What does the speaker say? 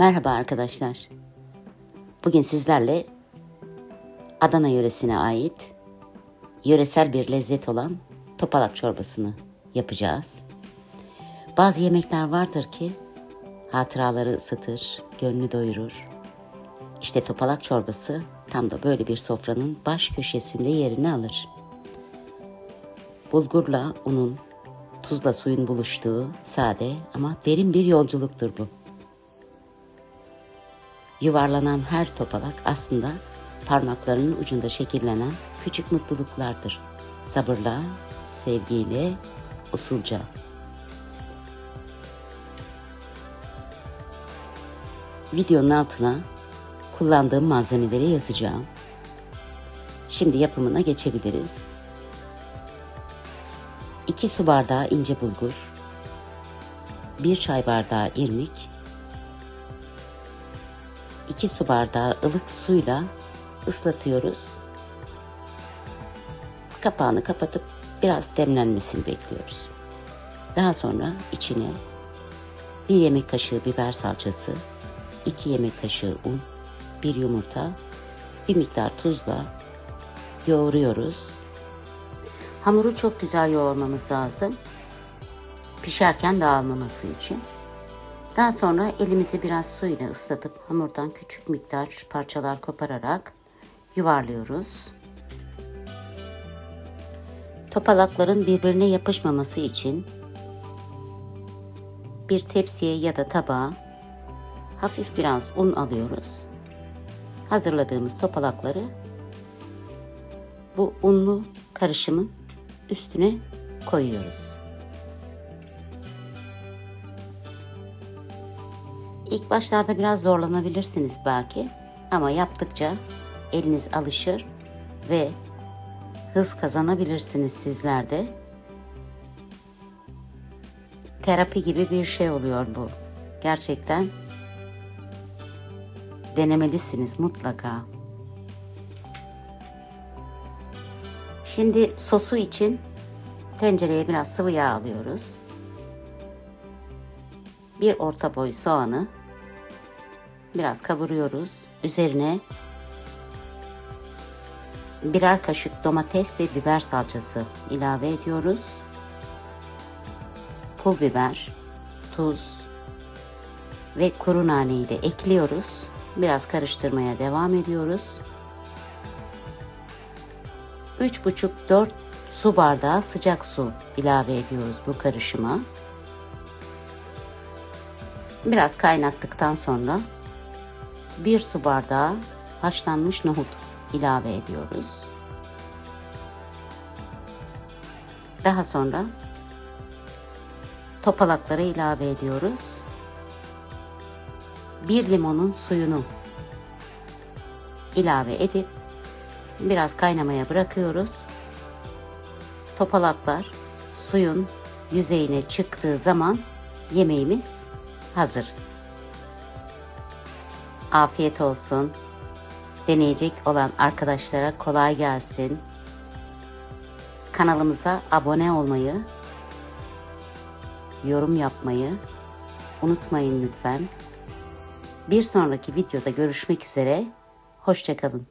Merhaba arkadaşlar. Bugün sizlerle Adana yöresine ait yöresel bir lezzet olan topalak çorbasını yapacağız. Bazı yemekler vardır ki hatıraları ısıtır, gönlü doyurur. İşte topalak çorbası tam da böyle bir sofranın baş köşesinde yerini alır. Bulgurla unun, tuzla suyun buluştuğu sade ama derin bir yolculuktur bu. Yuvarlanan her topalak aslında parmaklarının ucunda şekillenen küçük mutluluklardır. Sabırla, sevgiyle, usulca. Videonun altına kullandığım malzemeleri yazacağım. Şimdi yapımına geçebiliriz. 2 su bardağı ince bulgur, 1 çay bardağı irmik, 2 su bardağı ılık suyla ıslatıyoruz. Kapağını kapatıp biraz demlenmesini bekliyoruz. Daha sonra içine 1 yemek kaşığı biber salçası, 2 yemek kaşığı un, 1 yumurta, bir miktar tuzla yoğuruyoruz. Hamuru çok güzel yoğurmamız lazım. Pişerken dağılmaması için. Daha sonra elimizi biraz su ile ıslatıp hamurdan küçük miktar parçalar kopararak yuvarlıyoruz. Topalakların birbirine yapışmaması için bir tepsiye ya da tabağa hafif biraz un alıyoruz. Hazırladığımız topalakları bu unlu karışımın üstüne koyuyoruz. İlk başlarda biraz zorlanabilirsiniz belki ama yaptıkça eliniz alışır ve hız kazanabilirsiniz sizler de. Terapi gibi bir şey oluyor bu. Gerçekten denemelisiniz mutlaka. Şimdi sosu için tencereye biraz sıvı yağ alıyoruz. Bir orta boy soğanı biraz kavuruyoruz. Üzerine birer kaşık domates ve biber salçası ilave ediyoruz. Pul biber, tuz ve kuru naneyi de ekliyoruz. Biraz karıştırmaya devam ediyoruz. 3,5-4 su bardağı sıcak su ilave ediyoruz bu karışıma. Biraz kaynattıktan sonra 1 su bardağı haşlanmış nohut ilave ediyoruz. Daha sonra topalakları ilave ediyoruz. Bir limonun suyunu ilave edip biraz kaynamaya bırakıyoruz. Topalaklar suyun yüzeyine çıktığı zaman yemeğimiz hazır. Afiyet olsun. Deneyecek olan arkadaşlara kolay gelsin. Kanalımıza abone olmayı, yorum yapmayı unutmayın lütfen. Bir sonraki videoda görüşmek üzere. Hoşçakalın.